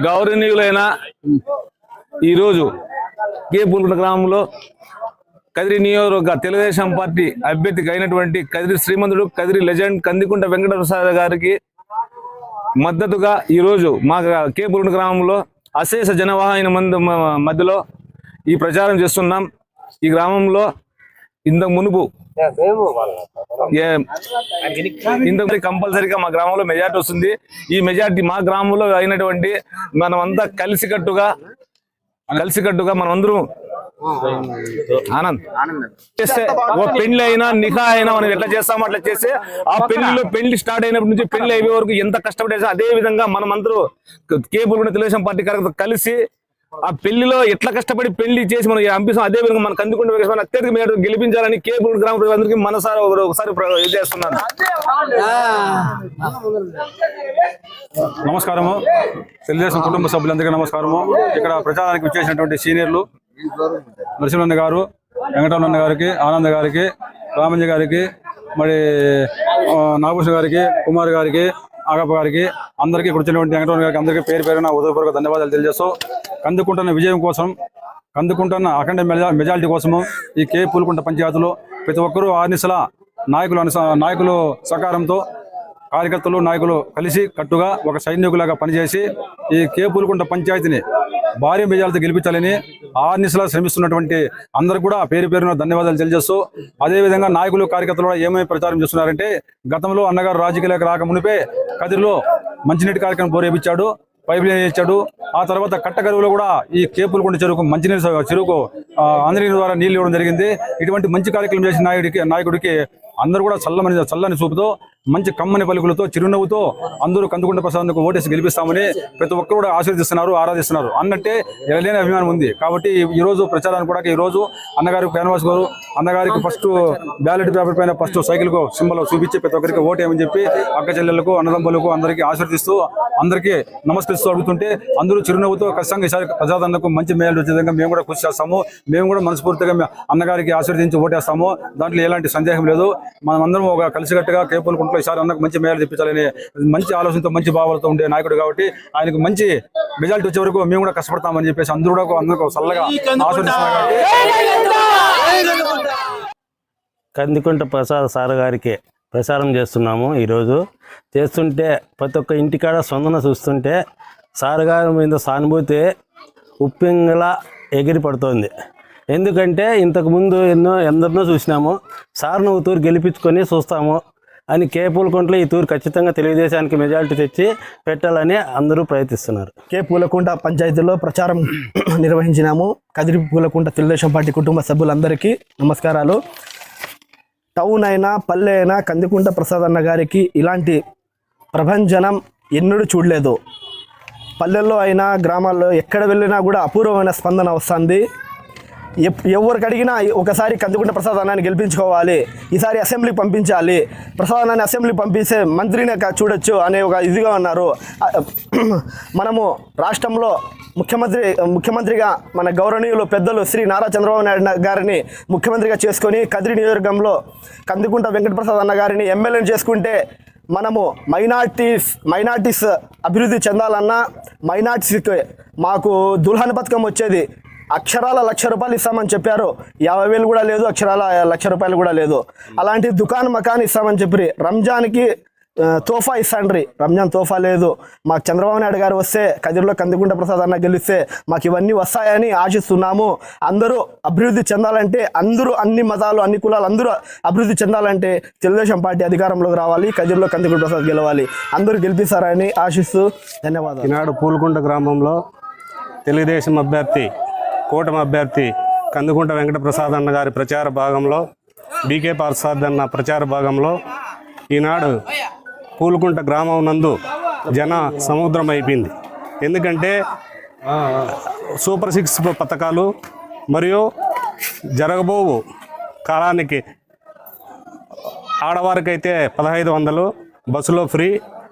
గౌరవనీయులైన ఈరోజు కే పూలకుంట గ్రామంలో కదిరి నియోజకవర్గ తెలుగుదేశం పార్టీ అభ్యర్థికి అయినటువంటి కదిరి శ్రీమంతుడు కదిరి లెజెండ్ కందికుంట వెంకటప్రసాద్ గారికి మద్దతుగా ఈరోజు మా కే గ్రామంలో అశేష జనవాహిన మంది మధ్యలో ఈ ప్రచారం చేస్తున్నాం. ఈ గ్రామంలో ఇంతకు మునుపు ఏ- ఇంతకు కంపల్సరీగా మా గ్రామంలో మెజార్టీ వస్తుంది. ఈ మెజార్టీ మా గ్రామంలో అయినటువంటి మనమంతా కలిసికట్టుగా కలిసికట్టుగా మనం అందరం ఆనంద్. చేస్తే ఓ పెళ్ళి అయినా నిఖా అయినా మనం ఎట్లా చేస్తామో అట్లా చేస్తే ఆ పెళ్ళిలో పెళ్ళి స్టార్ట్ అయినప్పటి నుంచి పెళ్ళి అయిపోయే వరకు ఎంత కష్టపడేసి అదే విధంగా మనం అందరూ కేబుల్ ఉన్న తెలుగుదేశం పార్టీ కార్యకర్తలు కలిసి ఆ పెళ్ళిలో ఎట్లా కష్టపడి పెళ్ళి చేసి మనం పంపిస్తాం అదే విధంగా మన కందుకుంట వెంకటేశ్వర అత్యధిక మేర గెలిపించాలని కేపూర్ గ్రామ ప్రజలందరికీ మనసారి ఒకసారి ఇది చేస్తున్నాను. నమస్కారము. తెలుగుదేశం కుటుంబ సభ్యులందరికీ నమస్కారము. ఇక్కడ ప్రచారానికి వచ్చేసినటువంటి సీనియర్లు నరసింహన్న గారు వెంకటరమణ గారికి ఆనంద్ గారికి రామంజ గారికి మరి నాగభూషణ గారికి కుమార్ గారికి ఆగప్ప గారికి అందరికీ ఇక్కడ వచ్చినటువంటి వెంకటరమణ గారికి అందరికీ పేరు పేరున ఉదయపూర్వక ధన్యవాదాలు తెలియజేస్తూ కందుకుంటున్న విజయం కోసం కందుకుంటున్న అఖండ మెజారిటీ కోసము ఈ కే పూలకుంట పంచాయతీలో ప్రతి ఒక్కరూ ఆర్నిసల నాయకులు నాయకులు సహకారంతో కార్యకర్తలు నాయకులు కలిసి కట్టుగా ఒక సైనికులాగా పనిచేసి ఈ కే కేపులకుంట పంచాయతీని భారీ మెజార్టీతో గెలిపించాలని ఆర్నిసలా శ్రమిస్తున్నటువంటి అందరూ కూడా పేరు పేరున ధన్యవాదాలు తెలియజేస్తూ అదేవిధంగా నాయకులు కార్యకర్తలు కూడా ఏమేమి ప్రచారం చేస్తున్నారంటే గతంలో అన్నగారు రాజకీయాలకు రాక మునిపే కదిరిలో మంచినీటి కార్యక్రమం బోరేపించాడు పైప్ లైన్ ఇచ్చాడు ఆ తర్వాత కట్టగరువులో కూడా ఈ కేపులకుంట చెరువుకు మంచినీరు స- చెరువుకు ఆ, అందరి ద్వారా నీళ్ళు ఇవ్వడం జరిగింది. ఇటువంటి మంచి కార్యక్రమం చేసిన నాయకుడికి నాయకుడికి అందరూ కూడా చల్లమని చల్లని చూపుతో మంచి కమ్మని పలుకులతో చిరునవ్వుతో అందరూ కందుకుంట ప్రసాద్కు ఓటేసి గెలిపిస్తామని ప్రతి ఒక్కరు కూడా ఆశీర్దిస్తున్నారు ఆరాధిస్తున్నారు. అన్నట్టే ఎనలేని అభిమానం ఉంది. కాబట్టి ఈ- రోజు ప్రచారాన్ని కూడా ఈ రోజు అన్నగారు పేనవాస్ గారు అన్నగారికి ఫస్ట్ బ్యాలెట్ పేపర్ పైన ఫస్ట్ సైకిల్కు సింబల్ చూపించి ప్రతి ఒక్కరికి ఓటేయమని చెప్పి అక్క చెల్లెలకు అన్నదమ్ములకు అందరికీ ఆశీర్దిస్తూ అందరికీ నమస్కరిస్తూ అడుగుతుంటే అందరూ చిరునవ్వుతో ఖచ్చితంగా ఈసారి ప్రజాదరణకు మంచి మేలు వచ్చే విధంగా మేము కూడా కృషి చేస్తాము. మేము కూడా మనస్ఫూర్తిగా అన్నగారికి ఆశీర్వదించి ఓటేస్తాము. దాంట్లో ఎలాంటి సందేహం లేదు. మనమందరం ఒక కలిసికట్టుగా కేపులకుంట్లో ఈసారి అన్నకు మంచి మేలు తెప్పించాలని మంచి ఆలోచనతో మంచి భావాలతో ఉండే నాయకుడు కాబట్టి ఆయనకు మంచి రిజల్ట్ వచ్చే వరకు మేము కూడా కష్టపడతామని చెప్పేసి అందరూ కూడా అందరూ చల్లగా కందికుంట. ప్రసాద్ సార్ గారికి ప్రచారం చేస్తున్నాము ఈరోజు. చేస్తుంటే ప్రతి ఒక్క ఇంటికాడ స్పందన చూస్తుంటే సార్ గారి మీద సానుభూతి ఉప్పింగలా ఎగిరి పడుతోంది ఎందుకంటే ఇంతకుముందు ఎన్నో ఎందరినో చూసినాము. సార్ నువ్వు తూరు గెలిపించుకొని చూస్తాము అని కేపులకుంట్లో ఈ తూరు ఖచ్చితంగా తెలుగుదేశానికి మెజారిటీ తెచ్చి పెట్టాలని అందరూ ప్రయత్నిస్తున్నారు. కే పూలకుంట పంచాయతీలో ప్రచారం నిర్వహించినాము. కదిరి పూలకుంట తెలుగుదేశం పార్టీ కుటుంబ సభ్యులందరికీ నమస్కారాలు. టౌన్ అయినా పల్లె అయినా కందికుంట ప్రసాద్ అన్న గారికి ఇలాంటి ప్రభంజనం ఎన్నడూ చూడలేదు. పల్లెల్లో అయినా గ్రామాల్లో ఎక్కడ వెళ్ళినా కూడా అపూర్వమైన స్పందన వస్తుంది. ఎవరికి అడిగినా ఒకసారి కందుకుంట ప్రసాద్ అన్నాన్ని గెలిపించుకోవాలి. ఈసారి అసెంబ్లీకి పంపించాలి. ప్రసాద్ అన్నాన్ని అసెంబ్లీ పంపిస్తే మంత్రిని చూడొచ్చు అనే ఒక ఇదిగా ఉన్నారు. మనము రాష్ట్రంలో ముఖ్యమంత్రి ముఖ్యమంత్రిగా మన గౌరవనీయులు పెద్దలు శ్రీ నారా చంద్రబాబు నాయుడు గారిని ముఖ్యమంత్రిగా చేసుకొని కదిరి నియోజకవర్గంలో కందుకుంట వెంకటప్రసాద్ అన్న గారిని ఎమ్మెల్యేని చేసుకుంటే మనము మైనార్టీస్ మైనార్టీస్ అభివృద్ధి చెందాలన్నా మైనార్టీస్కి మాకు దుల్హన్ పథకం వచ్చేది. అక్షరాల లక్ష రూపాయలు ఇస్తామని చెప్పారు. యాభై వేలు కూడా లేదు అక్షరాల లక్ష రూపాయలు కూడా లేదు. అలాంటి దుకాన్ మకాన్ ఇస్తామని చెప్పి రంజాన్కి తోఫా ఇస్తాండ్రి. రంజాన్ తోఫా లేదు. మాకు చంద్రబాబు నాయుడు గారు వస్తే కదిరిలో కందిగుంట ప్రసాద్ అన్న గెలిస్తే మాకు ఇవన్నీ వస్తాయని ఆశిస్తున్నాము. అందరూ అభివృద్ధి చెందాలంటే అందరూ అన్ని మతాలు అన్ని కులాలు అందరూ అభివృద్ధి చెందాలంటే తెలుగుదేశం పార్టీ అధికారంలోకి రావాలి కదిరిలో కందిగుంట ప్రసాద్ గెలవాలి. అందరూ గెలిపిస్తారని ఆశిస్తూ ధన్యవాదాలు. ఈనాడు పూలకుంట గ్రామంలో తెలుగుదేశం అభ్యర్థి కూటమి అభ్యర్థి కందుకుంట వెంకటప్రసాద్ అన్న గారి ప్రచార భాగంలో బీకే ప్రసాద్ అన్న ప్రచార భాగంలో ఈనాడు పూలకుంట గ్రామం నందు జన సముద్రం అయిపోయింది. ఎందుకంటే సూపర్ సిక్స్ పథకాలు మరియు జరగబోవు కాలానికి ఆడవారికైతే పదహైదు వందలు బస్సులో ఫ్రీ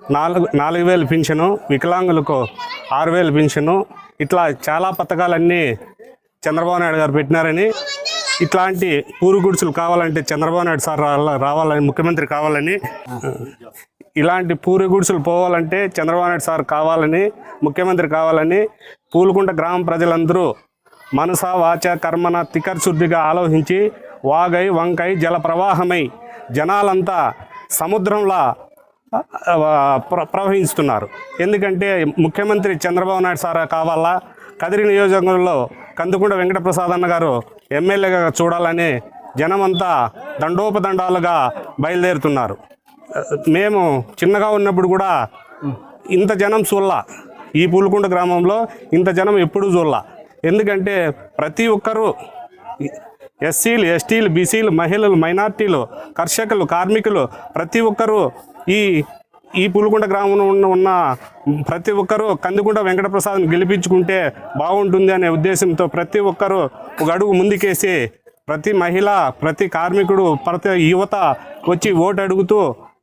నాలుగు నాలుగు వేలు పింఛను వికలాంగులకు ఆరు వేలు పింఛను ఇట్లా చాలా పథకాలన్నీ చంద్రబాబు నాయుడు గారు పెట్టినారని ఇట్లాంటి పూరు కావాలంటే చంద్రబాబు నాయుడు సార్ రావాలని ముఖ్యమంత్రి కావాలని ఇలాంటి పూరి గుడిసెలు పోవాలంటే చంద్రబాబు నాయుడు సార్ కావాలని ముఖ్యమంత్రి కావాలని పూలకుంట గ్రామ ప్రజలందరూ మనస వాచ కర్మన తికర్శుద్ధిగా ఆలోచించి వాగై వంకై జల ప్రవాహమై జనాలంతా సముద్రంలా ప్రవహిస్తున్నారు. ఎందుకంటే ముఖ్యమంత్రి చంద్రబాబు నాయుడు సార్ కావాలా? కదిరి నియోజకవర్గంలో కందుకుంట వెంకటప్రసాద్ అన్న గారు ఎమ్మెల్యేగా చూడాలని జనమంతా దండోపదండాలుగా బయలుదేరుతున్నారు. మేము చిన్నగా ఉన్నప్పుడు కూడా ఇంత జనం చూల్లా. ఈ పూలకుంట గ్రామంలో ఇంత జనం ఎప్పుడూ చూల్లా. ఎందుకంటే ప్రతి ఒక్కరూ ఎస్సీలు ఎస్టీలు బీసీలు మహిళలు మైనార్టీలు కర్షకులు కార్మికులు ప్రతి ఒక్కరూ ఈ ఈ పులుగుంట గ్రామంలో ఉన్న ఉన్న ప్రతి ఒక్కరూ కందుకుంట వెంకటప్రసాద్ని గెలిపించుకుంటే బాగుంటుంది అనే ఉద్దేశంతో ప్రతి ఒక్కరూ ఒక అడుగు ముందుకేసి ప్రతి మహిళ ప్రతి కార్మికుడు ప్రతి యువత వచ్చి ఓటు అడుగుతూ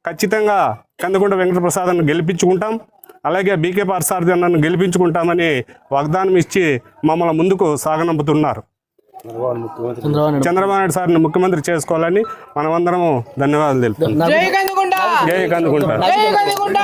ఖచ్చితంగా కందుకుంట వెంకటప్రసాద్ని గెలిపించుకుంటాం. అలాగే బీకే పార్సారథి అన్నను గెలిపించుకుంటామని వాగ్దానం ఇచ్చి మమ్మల్ని ముందుకు సాగనంపుతున్నారు. చంద్రబాబు నాయుడు. చంద్రబాబు నాయుడు సార్ని ముఖ్యమంత్రి చేసుకోవాలని మనమందరము ధన్యవాదాలు తెలుపుతున్నాం. జై కందుకుంట జై కందుకుంటారు జై కందుకుంట